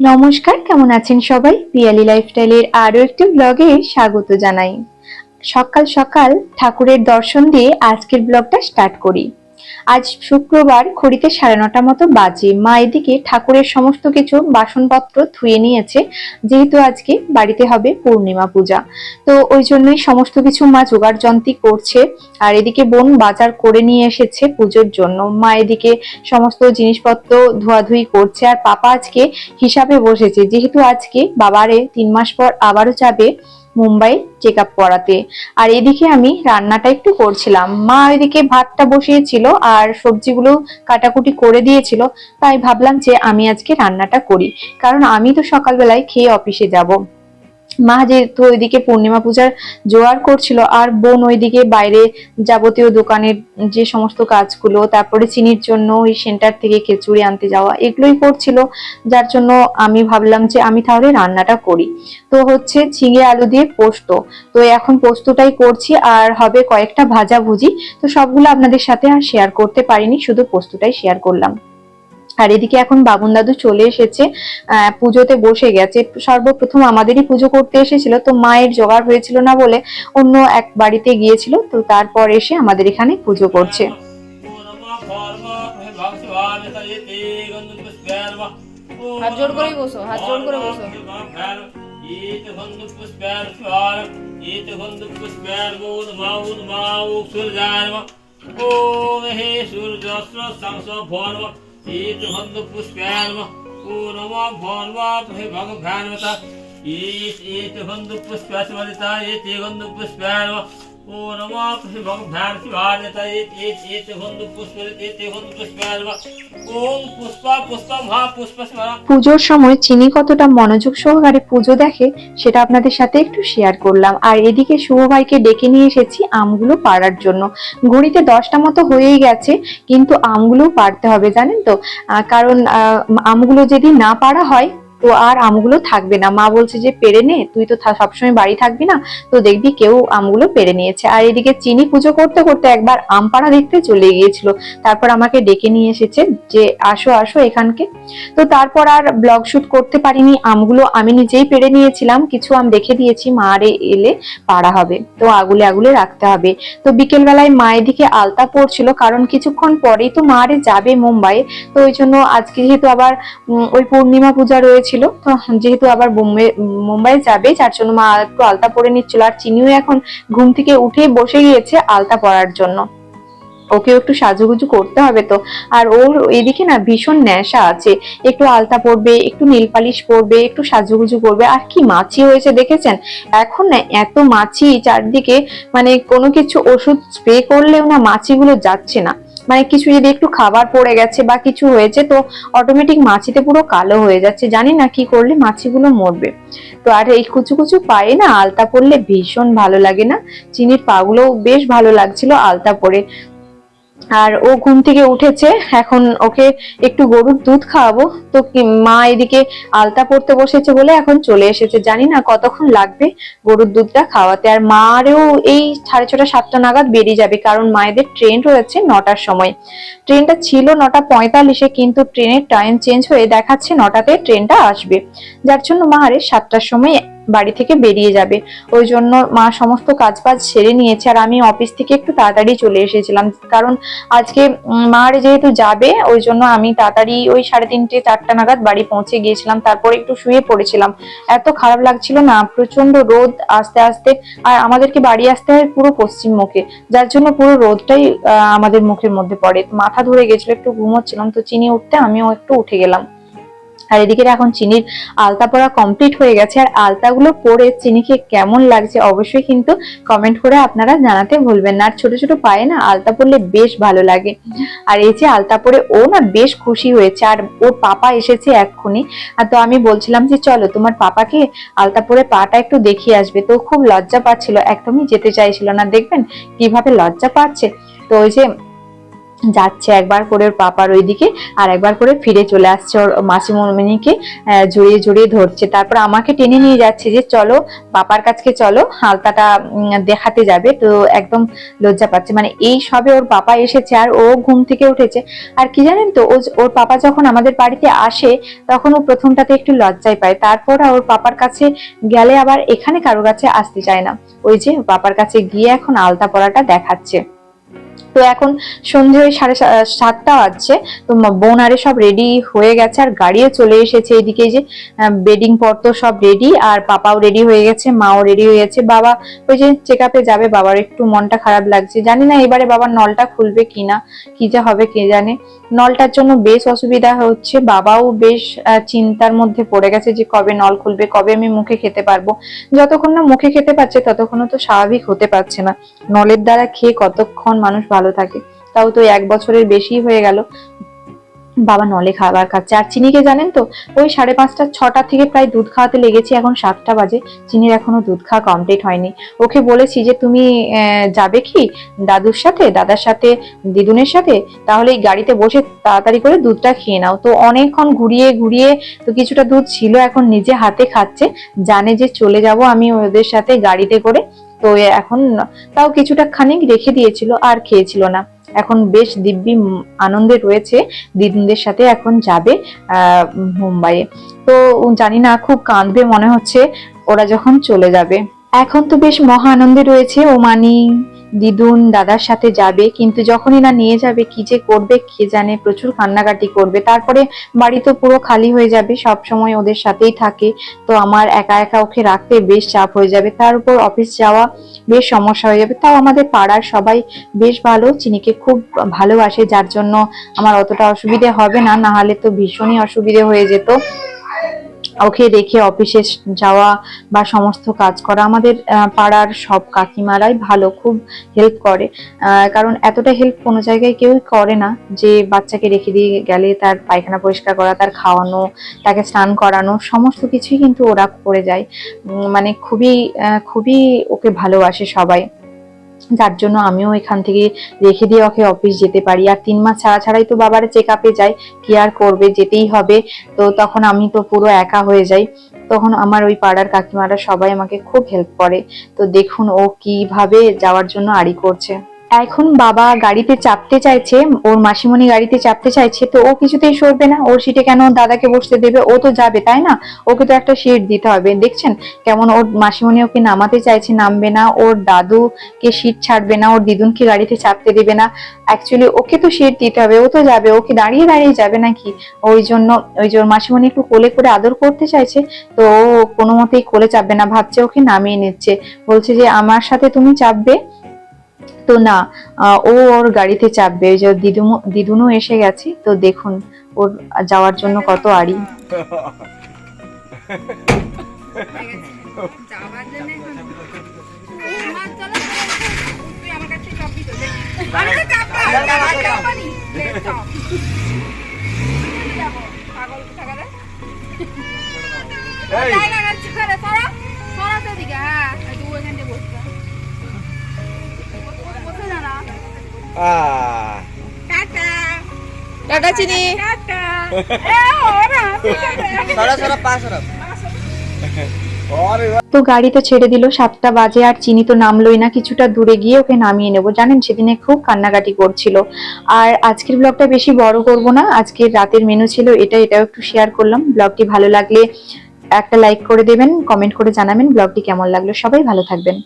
নমস্কার, কেমন আছেন সবাই? পিয়ালি লাইফস্টাইলের আরও একটি ব্লগে স্বাগত জানাই। সকাল সকাল ঠাকুরের দর্শন দিয়ে আজকের ব্লগটা স্টার্ট করি। আজ শুক্রবার খড়িতে সাড়ে নটা মতো বাজে। মা এদিকে ঠাকুরের সমস্ত কিছু বাসনপত্র ধুয়ে নিয়েছে। যেহেতু আজকে বাড়িতে হবে পূর্ণিমা পূজা। তো ওই জন্যই সমস্ত কিছু মা জোগাড় যন্ত্রী করছে। আর এদিকে বোন বাজার করে নিয়ে এসেছে পুজোর জন্য। মা এদিকে সমস্ত জিনিসপত্র ধোয়াধুয়ি করছে। আর পাপা আজকে হিসাবে বসেছে। যেহেতু আজকে বাবারে তিন মাস পর আবারও যাবে মুম্বাই চেক আপ করাতে। আর এদিকে আমি রান্নাটা একটু করছিলাম। মা ওইদিকে ভাতটা বসিয়েছিল আর সবজিগুলো কাটাকুটি করে দিয়েছিল, তাই ভাবলাম যে আমি আজকে রান্নাটা করি। কারণ আমি তো সকালবেলায় খেয়ে অফিসে যাব। মা যেহেতু ওইদিকে পূর্ণিমা পূজার জোয়ার করছিল, আর বোন ওইদিকে বাইরে যাবতীয় দোকানের যে সমস্ত কাজগুলো, তারপরে চিনির জন্য ওই সেন্টার থেকে খিচুড়ি আনতে যাওয়া, এগুলোই করছিল। যার জন্য আমি ভাবলাম যে আমি তাহলে রান্নাটা করি। তো হচ্ছে ঝিঙে আলু দিয়ে পোস্ত। তো এখন পোস্তটাই করছি, আর হবে কয়েকটা ভাজা ভুজি। তো সবগুলো আপনাদের সাথে আর শেয়ার করতে পারিনি, শুধু পোস্তটাই শেয়ার করলাম। আর এদিকে এখন বাবুন দাদু চলে এসেছে আহ, পুজোতে বসে গেছে। সর্বপ্রথম আমাদেরই পুজো করতে এসেছিল তো মায়ের জোগাড় হয়েছিল না বলে অন্য এক বাড়িতে গিয়েছিল তো তারপর এসে আমাদের এখানে পুজো করছে। হাত বসো, হাত করে বসো। शीतभंग पुष्पार्म पूर्व भौर्वाप हे भगवान बता ईश ईत बंधु पुष्पास्मरिता পুজোর সময় চিনি কতটা মনোযোগ সহকারে পুজো দেখে সেটা আপনাদের সাথে একটু শেয়ার করলাম। আর এদিকে শুভ ভাইকে ডেকে নিয়ে এসেছি আমগুলো পাড়ার জন্য। ঘড়িতে দশটা মতো হয়েই গেছে, কিন্তু আমগুলো পাড়তে হবে, জানেন তো? কারণ আমগুলো যদি না পাড়া হয় তো আর আমগুলো থাকবে না। মা বলছে যে, পেরে নে, তুই তো সবসময় বাড়ি থাকবি না, তো দেখবি কেউ আমগুলো পেরে নিয়েছে। আর এদিকে চিনি পুজো করতে করতে একবার আম পাড়া দেখতে চলে গিয়েছিল। তারপর আমাকে ডেকে নিয়ে এসেছে যে, আসো আসো এখানকে। তো তারপর আর ব্লগ শুট করতে পারিনি। আমগুলো আমি নিজেই পেরে নিয়েছিলাম। কিছু আম রেখে দিয়েছি, মা আরে এলে পাড়া হবে। তো আগুলে আগুলে রাখতে হবে। তো বিকেল বেলায় মা এদিকে আলতা পড়ছিল কারণ কিছুক্ষণ পরেই তো মা আরে যাবে মুম্বাই তো ওই জন্য আজকে যেহেতু আবার ওই পূর্ণিমা পূজা রয়েছিল তো যেহেতু আবার মুম্বাই যাবে, যার জন্য মা একটু আলতা পরে নিচ্ছিল, আর চিনিও এখন ঘুম থেকে উঠে বসে গিয়েছে আলতা পরার জন্য। ওকে একটু সাজুগুজু করতে হবে তো। আর ওর এদিকে না ভীষণ নেশা আছে। একটু আলতা পরবে, একটু নীল পালিশ পরবে, একটু সাজুগুজু করবে। আর কি মাছি হয়েছে দেখেছেন? এখন না এত মাছি চারদিকে মানে কোনো কিছু ওষুধ স্প্রে করলেও না মাছিগুলো যাচ্ছে না। মানে কিছু যদি একটু খাবার পড়ে গেছে বা কিছু হয়েছে, তো অটোমেটিক মাছিতে পুরো কালো হয়ে যাচ্ছে। জানি না কি করলে মাছিগুলো মরবে। তো আর এই কুচু কুচু পায়ে না আলতা পরলে ভীষণ ভালো লাগে না। চিনির পাগুলো বেশ ভালো লাগছিল আলতা পরে। আর ও ঘুম থেকে উঠেছে। এখন ওকে একটু গরুর দুধ খাওয়াবো। তো মা এদিকে আলতা পড়তে বসেছে বলে এখন চলে এসেছে। জানি না কতক্ষণ লাগবে গরুর দুধটা খাওয়াতে। আর মারেও এই সাড়ে ছটা, সাতটা নাগাদ বেরিয়ে যাবে, কারণ মায়েদের ট্রেন রয়েছে নটার সময়। ট্রেনটা ছিল নটা পঁয়তাল্লিশে, কিন্তু ট্রেনের টাইম চেঞ্জ হয়ে দেখাচ্ছে নটাতে ট্রেনটা আসবে। যার জন্য মা আরে সাতটার সময় বাড়ি থেকে বেরিয়ে যাবে। ওই জন্য মা সমস্ত কাজ বাজ সেরে নিয়েছে আর আমি অফিস থেকে একটু তাড়াতাড়ি চলে এসেছিলাম। কারণ আজকে মার যেহেতু যাবে, ওই জন্য আমি তাড়াতাড়ি ওই সাড়ে তিনটে, চারটা নাগাদ বাড়ি পৌঁছে গিয়েছিলাম। তারপর একটু শুয়ে পড়েছিলাম। এত খারাপ লাগছিল না প্রচণ্ড রোদ আস্তে আস্তে। আর আমাদেরকে বাড়ি আসতে হয় পুরো পশ্চিম মুখে। যার জন্য পুরো রোদটাই আমাদের মুখের মধ্যে পড়ে। মাথা ধরে গেছিল, একটু ঘুমোচ্ছিলাম। তো চিনি উঠতে আমিও একটু উঠে গেলাম। আর এদিকে এখন চিনির আলতা পরা কমপ্লিট হয়ে গেছে। আর আলতাগুলো পরে চিনিকে কেমন লাগছে অবশ্যই কিন্তু কমেন্ট করে আপনারা জানাতে ভুলবেন না। আর ছোট ছোট পায়ে না আলতা পরলে বেশ ভালো লাগে। আর এই যে আলতা পরে ও না বেশ খুশি হয়েছে। আর ওর পাপা এসেছে এক্ষুনি। আর তো আমি বলছিলাম যে চলো তোমার পাপাকে আলতা পরে পাটা একটু দেখিয়ে আসবে। তো খুব লজ্জা পাচ্ছিল। একদমই যেতে চাইছিল না। দেখবেন কীভাবে লজ্জা পাচ্ছে। তো ওই যে যাচ্ছে একবার করে পাপার ওইদিকে আর একবার করে ফিরে চলে আসছে ওর মাসিমণিকে জড়িয়ে জড়িয়ে ধরছে। তারপর আমাকে টেনে নিয়ে যাচ্ছে যে চলো পাপার কাছকে চলো, হালতাটা দেখাতে যাবে। তো একদম লজ্জা পাচ্ছে। মানে এই সবে ওর পাপা এসেছে আর ও ঘুম থেকে উঠেছে। আর কি জানেন তো ওর পাপা যখন আমাদের বাড়িতে আসে, তখন ও প্রথমটাতে একটু লজ্জায় পায়। তারপর ওর পাপার কাছে গেলে আবার এখানে কারও কাছে আসতে চায় না। ওই যে পাপার কাছে গিয়ে এখন আলতা পরাটা দেখাচ্ছে। তো এখন সন্ধে সাড়ে সাতটা বাজছে, তো বোন আরে সব রেডি হয়ে গেছে আর গাড়িও চলে এসেছে এদিকে যে বেডিং পত্র সব রেডি আর পাপাও রেডি হয়ে গেছে, মাও রেডি হয়ে গেছে, বাবা ওই যে চেক আপে যাবে, বাবার একটু মনটা খারাপ লাগছে, জানি না এবারে বাবার নলটা খুলবে কিনা, কি যে হবে কে জানে। নলটার জন্য বেশ অসুবিধা হচ্ছে। বাবাও বেশ চিন্তার মধ্যে পড়ে গেছে যে কবে নল খুলবে, কবে আমি মুখে খেতে পারব। যতক্ষণ না মুখে খেতে পারছে ততক্ষণ তো স্বাভাবিক হতে পারছে না। নলের দ্বারা খেয়ে কতক্ষণ মানুষ ভালো থাকে, তাও তো এক বছরের বেশি হয়ে গেল। বাবা নলে খাবার খাচ্ছে। আর চিনিকে জানেন তো? ওই সাড়ে পাঁচটা, ছটা থেকে প্রায় দুধ খাওয়াতে লেগেছি, এখন সাতটা বাজে। চিনির এখনও দুধ খাওয়া কমপ্লিট হয়নি। ওকে বলেছি যে, তুমি যাবে কি দাদুর সাথে, দাদার সাথে, দিদুনের সাথে? তাহলে এই গাড়িতে বসে তাড়াতাড়ি করে দুধটা খেয়ে নাও। তো অনেকক্ষণ ঘুরিয়ে ঘুরিয়ে তো কিছুটা দুধ ছিল, এখন নিজে হাতে খাচ্ছে। জানে যে চলে যাব আমি ওদের সাথে গাড়িতে করে। তো এখন তাও কিছুটা খানিক রেখে দিয়েছিল, আর খেয়েছিল না। এখন বেশ দিব্যি আনন্দে রয়েছে দিদিদের সাথে এখন যাবে মুম্বাইয়ে। তো জানি না, খুব কাঁদবে মনে হচ্ছে ওরা যখন চলে যাবে। এখন তো বেশ মহা আনন্দে রয়েছে ও মানি দিদুন দাদার সাথে যাবে, কিন্তু যখনই না নিয়ে যাবে, কি যে করবে, কে জানে, প্রচুর কান্নাকাটি করবে। তারপরে বাড়ি তো পুরো খালি হয়ে যাবে, সব সময় ওদের সাথেই থাকে। তো আমার একা একা ওকে রাখতে বেশ চাপ হয়ে যাবে। তার উপর অফিস যাওয়া বেশ সমস্যা হয়ে যাবে। তাও আমাদের পাড়ার সবাই বেশ ভালো চিনিকে খুব ভালোবাসে, যার জন্য আমার অতটা অসুবিধে হবে না না হলে তো ভীষণই অসুবিধে হয়ে যেত। ওকে রেখে অফিসে যাওয়া বা সমস্ত কাজ করা আমাদের পাড়ার সব কাকিমারাই ভালো, খুব হেল্প করে। কারণ এতটা হেল্প কোনো জায়গায় কেউই করে না যে বাচ্চাকে রেখে দিয়ে গেলে তার পায়খানা পরিষ্কার করা, তার খাওয়ানো, তাকে স্নান করানো, সমস্ত কিছুই কিন্তু ওরা করে যায়। মানে খুবই খুবই ওকে ভালোবাসে সবাই। যার জন্য আমিও এখান থেকে রেখে দিয়ে ওকে অফিস যেতে পারি। আর তিন মাস ছাড়া ছাড়াই তো বাবার চেক আপে যাই কি আর করবে? যেতেই হবে। তো তখন আমি তো পুরো একা হয়ে যাই। তখন আমার ওই পাড়ার কাকিমারা সবাই আমাকে খুব হেল্প করে। তো দেখুন ও কীভাবে যাওয়ার জন্য আড়ি করছে। এখন বাবা গাড়িতে চাপতে চাইছে, ওর মাসিমণি গাড়িতে চাপতে চাইছে, তো ও কিছুতেই সরবে না। ওর সিটে কেন দাদাকে বসতে দেবে? ও তো যাবে, তাই না? ওকে তো একটা সিট দিতে হবে। দেখছেন কেমন ওর মাসিমণি ওকে নামাতে চাইছে, নামবে না। ওর দাদুকে সিট ছাড়বে না, ওর দিদুনকে গাড়িতে চাপতে দেবে না। অ্যাকচুয়ালি ওকে তো সিট দিতে হবে, ও তো যাবে ওকে দাঁড়িয়ে দাঁড়িয়ে যাবে নাকি? ওই জন্য, ওই যে ওর মাসিমণি একটু কোলে করে আদর করতে চাইছে, তো ও কোনো মতেই কোলে চাপবে না, ভাবছে ওকে নামিয়ে নিচ্ছে। বলছে যে, আমার সাথে তুমি চাপবে? তো না আহ, ও ওর গাড়িতে চাপবে। ওই যে দিদুমু দিদুনও এসে গেছে তো দেখুন ওর যাওয়ার জন্য কত আড়ি। যাওয়ার সরা তো গাড়ি তো ছেড়ে দিল সাতটা বাজে আর চিনি তো নামলোই না কিছুটা দূরে গিয়ে ওকে নামিয়ে নেব। জানেন সেদিনে খুব কান্নাকাটি করছিল। আর আজকের ব্লগটা বেশি বড় করব না আজকের রাতের মেনু ছিল এটা এটাও একটু শেয়ার করলাম। ব্লগটি ভালো লাগলে একটা লাইক করে দেবেন কমেন্ট করে জানাবেন ব্লগটি কেমন লাগল। সবাই ভালো থাকবেন।